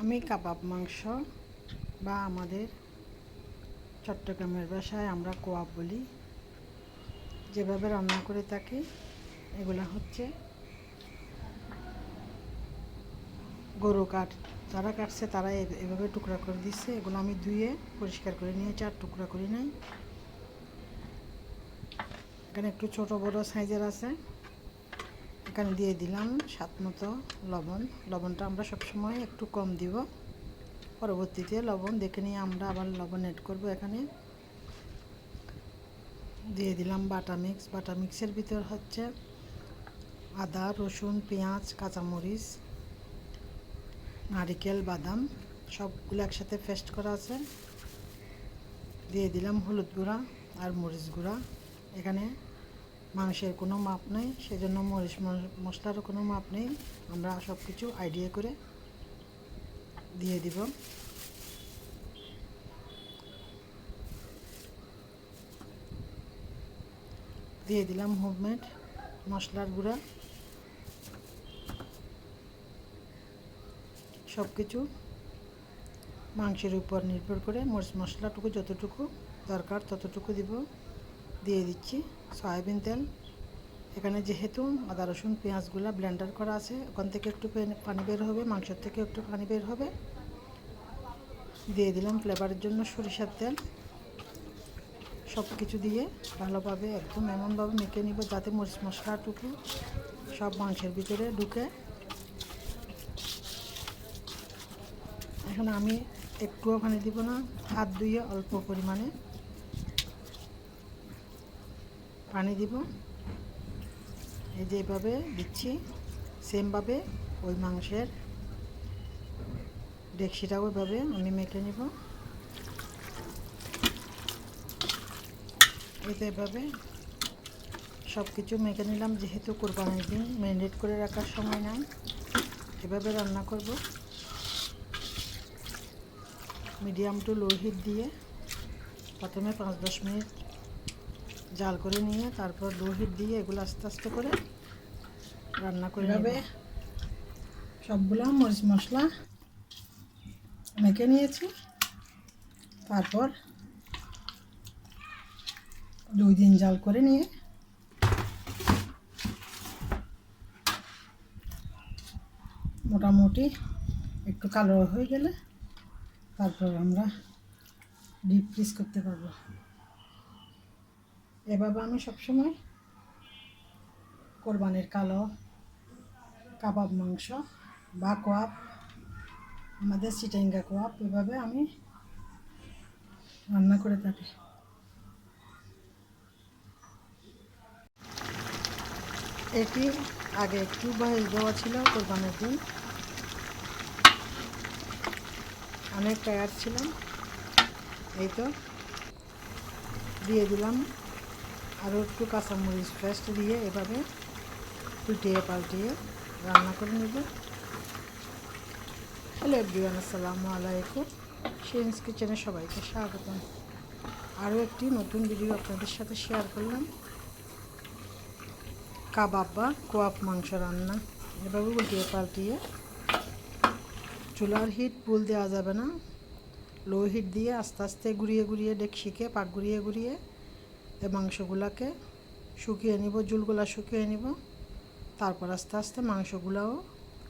আমি কাবাব মাংস বা আমাদের চট্টগ্রামের ভাষায় আমরা কোয়াব বলি। যেভাবে রান্না করে থাকি, এগুলো হচ্ছে গরু কাঠ। যারা কাটছে তারা এভাবে টুকরা করে দিচ্ছে। এগুলো আমি ধুয়ে পরিষ্কার করে নিয়েছি, আর টুকরা করে নাই। এখানে একটু ছোট বড় সাইজের আছে। এখানে দিয়ে দিলাম স্বাদ মতো লবণ। লবণটা আমরা সবসময় একটু কম দিব। পরবর্তীতে লবণ দেখে নিয়ে আমরা আবার লবণ এড করব এখানে। দিয়ে দিলাম বাটা মিক্স। বাটা মিক্সের ভিতর হচ্ছে আদা, রসুন, পেঁয়াজ, কাঁচামরিচ, নারিকেল, বাদাম, সবগুলো একসাথে পেস্ট করা আছে। দিয়ে দিলাম হলুদ গুঁড়া আর মরিচ গুঁড়া। এখানে মাংসের কোনো মাপ নেই, সেজন্য মরিচ মশলারও কোনো মাপ নেই। আমরা সব কিছু আইডিয়া করে দিয়ে দিব। দিয়ে দিলাম হোমমেড মশলার গুঁড়া। সব কিছু মাংসের উপর নির্ভর করে মরিচ মশলাটুকু যতটুকু দরকার ততটুকু দিব। দিয়ে দিচ্ছি। সয়াবিন তেল, এখানে যেহেতু আদা, রসুন, পেঁয়াজগুলো ব্লেন্ডার করা আছে, ওখান থেকে একটু পেন- বের হবে, মাংসের থেকে একটু পানি বের হবে। দিয়ে দিলাম ফ্লেভারের জন্য সরিষার তেল। সব কিছু দিয়ে ভালোভাবে একদম এমনভাবে মেখে নিব যাতে মরিচ মশলাটুকু সব মাংসের ভিতরে ঢুকে। এখন আমি একটুও পানি দিব না, হাত ধুয়ে অল্প পরিমাণে পানি দিব। এই যে এভাবে দিচ্ছি। সেমভাবে ওই মাংসের ডেকসিটাও ওইভাবে আমি মেখে নিব। এই তো এভাবে সব কিছু মেখে নিলাম, যেহেতু কোরবানির দিন ম্যারিনেট করে রাখার সময় নাই। এভাবে রান্না করব। মিডিয়াম টু লো হিট দিয়ে প্রথমে পাঁচ দশ মিনিট জাল করে নিয়ে তারপর লো হিট দিয়ে এগুলো আস্তে আস্তে করে রান্না করে নেবে। সবগুলো মরিচ মশলা মেখে নিয়েছি। তারপর দুই দিন জাল করে নিয়ে মোটামুটি একটু কালো হয়ে গেলে তারপর আমরা ডিপ ফ্রিজ করতে পারব। এভাবে আমি সবসময় কোরবানির কালো কাবাব মাংস বা কোয়াব, আমাদের চিটেঙ্গা কোয়াব এভাবে আমি রান্না করে থাকি। এটি আগে একটু বয়স দেওয়া ছিল কোরবানির দিন। অনেক টায়ার ছিলাম, এই তো, দিয়ে দিলাম। আরও একটু কাঁচামরিচ পেস্ট দিয়ে এভাবে উল্টিয়ে পাল্টিয়ে রান্না করে নেব। হ্যালো এভরিওয়ান, আসসালামু আলাইকুম। শিরিন্স কিচেনে সবাইকে স্বাগতম। আরও একটি নতুন ভিডিও আপনাদের সাথে শেয়ার করলাম। কাবাব বা কোয়াপ মাংস রান্না। এভাবে উল্টিয়ে পাল্টিয়ে চুলার হিট পুল দেওয়া যাবে না। লো হিট দিয়ে আস্তে আস্তে ঘুরিয়ে ঘুরিয়ে ডেকসিকে পাক ঘুরিয়ে ঘুরিয়ে মাংসগুলোকে শুকিয়ে নিব জুলগুলা শুকিয়ে নিব। তারপর আস্তে আস্তে মাংসগুলাও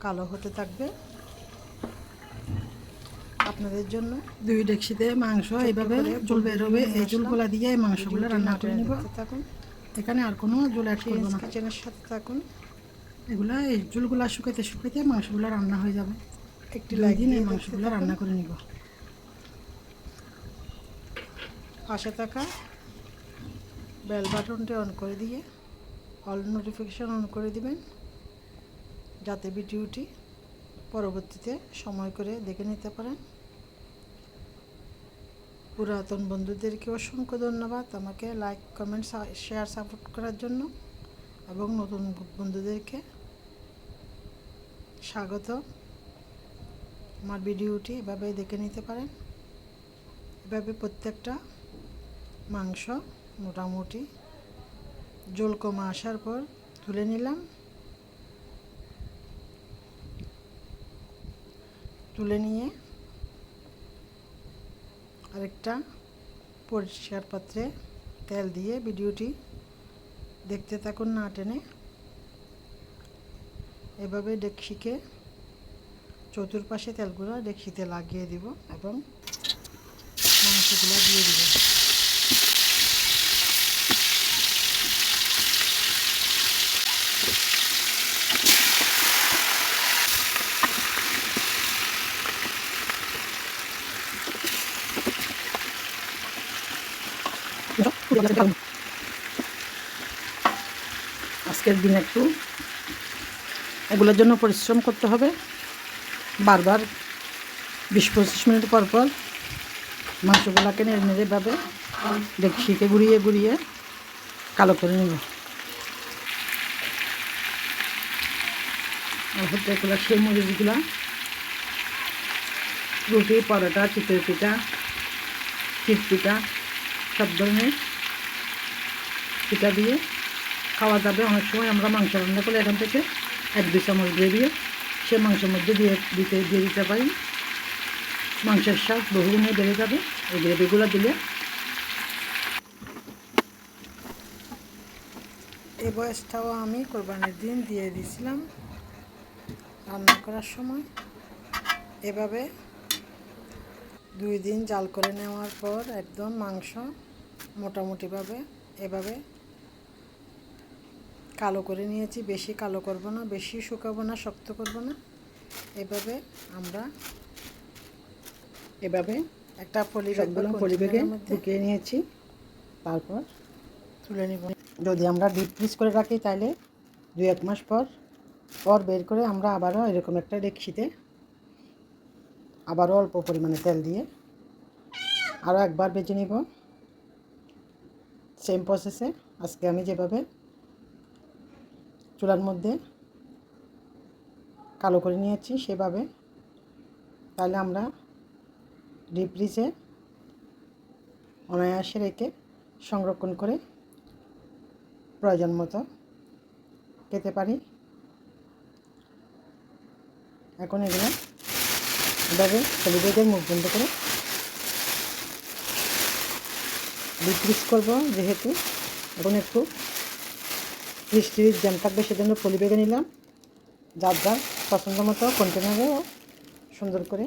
কালো হতে থাকবে। আপনাদের জন্য দুই ডেকসিতে মাংস এইভাবে জল বেরোবে এই জুলগুলা দিয়ে এই মাংসগুলো রান্না করে নিব। থাকুন। এখানে আর কোনো জল অ্যাড করব না। কিচেনের সাথে থাকুন। এগুলা এই জুলগুলা শুকাইতে শুকাইতে মাংসগুলো রান্না হয়ে যাবে। একটি লাগিয়ে এই মাংসগুলো রান্না করে নিব। পাশে থাকা বেল বাটনটি অন করে দিয়ে অল নোটিফিকেশান অন করে দিবেন, যাতে ভিডিওটি পরবর্তীতে সময় করে দেখে নিতে পারেন। পুরাতন বন্ধুদেরকে অসংখ্য ধন্যবাদ আমাকে লাইক কমেন্ট শেয়ার সাপোর্ট করার জন্য এবং নতুন বন্ধুদেরকে স্বাগত। আমার ভিডিওটি এভাবে দেখে নিতে পারেন। এভাবে প্রত্যেকটা মাংস মোটামুটি। জল কমা আসার পর তুলে নিলাম। তুলে নিয়ে আরেকটা পরিষ্কার পাত্রে তেল দিয়ে ভিডিওটি দেখতে থাকুন না টেনে। এভাবে ডেকসিকে চতুর্পাশে তেলগুলো ডেকসিতে লাগিয়ে দিব এবং মাংসগুলো দিয়ে দিব। আজকের দিন একটু এগুলোর জন্য পরিশ্রম করতে হবে। বারবার বিশ পঁচিশ মিনিট পর পর মাংসগুলোকে নেড়ে নেড়ে ভাবে ডেকসিকে ঘুরিয়ে ঘুরিয়ে কালো করে নেব। সেই মরিচগুলো, রুটি, পরোটা, চিতই পিঠা চিট পিঠা সব ধরনের পিঠা দিয়ে খাওয়া যাবে। অনেক সময় আমরা মাংস রান্না করলে এখান থেকে এক দুই চামচ দিয়ে সে মাংসের মধ্যে দিয়ে দিতে দিয়ে দিতে পারি। মাংসের স্বাদ বহুগুণে বেড়ে যাবে। এই গ্রেভিগুলো দিলে এই বয়সটাও আমি কোরবানির দিন দিয়ে দিয়েছিলাম রান্না করার সময়। এভাবে দুই দিন জাল করে নেওয়ার পর একদম মাংস মোটামুটিভাবে এভাবে কালো করে নিয়েছি বেশি কালো করব না বেশি শুকাবো না শক্ত করব না। এভাবে আমরা এভাবে একটা পলি ব্যাগ পলি ব্যাগে ঢুকিয়ে নিয়েছি। তারপর তুলে নিব। যদি আমরা ডিপ ফ্রিজ করে রাখি তাহলে দু এক মাস পর পর বের করে আমরা আবারও এরকম একটা ডেকসিতে আবারও অল্প পরিমাণে তেল দিয়ে আরও একবার বেজে নিব। সেম প্রসেসে আজকে আমি যেভাবে চুলার মধ্যে কালো করে নিয়েছি সেভাবে। তাহলে আমরা ডিপ ফ্রিজে অনায়াসে রেখে সংরক্ষণ করে প্রয়োজন মতো খেতে পারি। এখন এগুলো এভাবে হলিডেদের মুখ বন্ধ করে ডিপ ফ্রিজ করব যেহেতু। এখন একটু তিরিশ জ্যাম থাকবে সেজন্য পলি বেগে নিলাম। যার যার পছন্দ মতো কন্টেনারে সুন্দর করে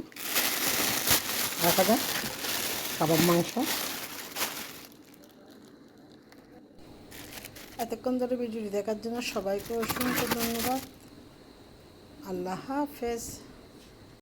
রাখা যায়। কাবাব মাংস। এতক্ষণ ধরে ভিডিওটি দেখার জন্য সবাইকে অসংখ্য ধন্যবাদ। আল্লাহ হাফেজ।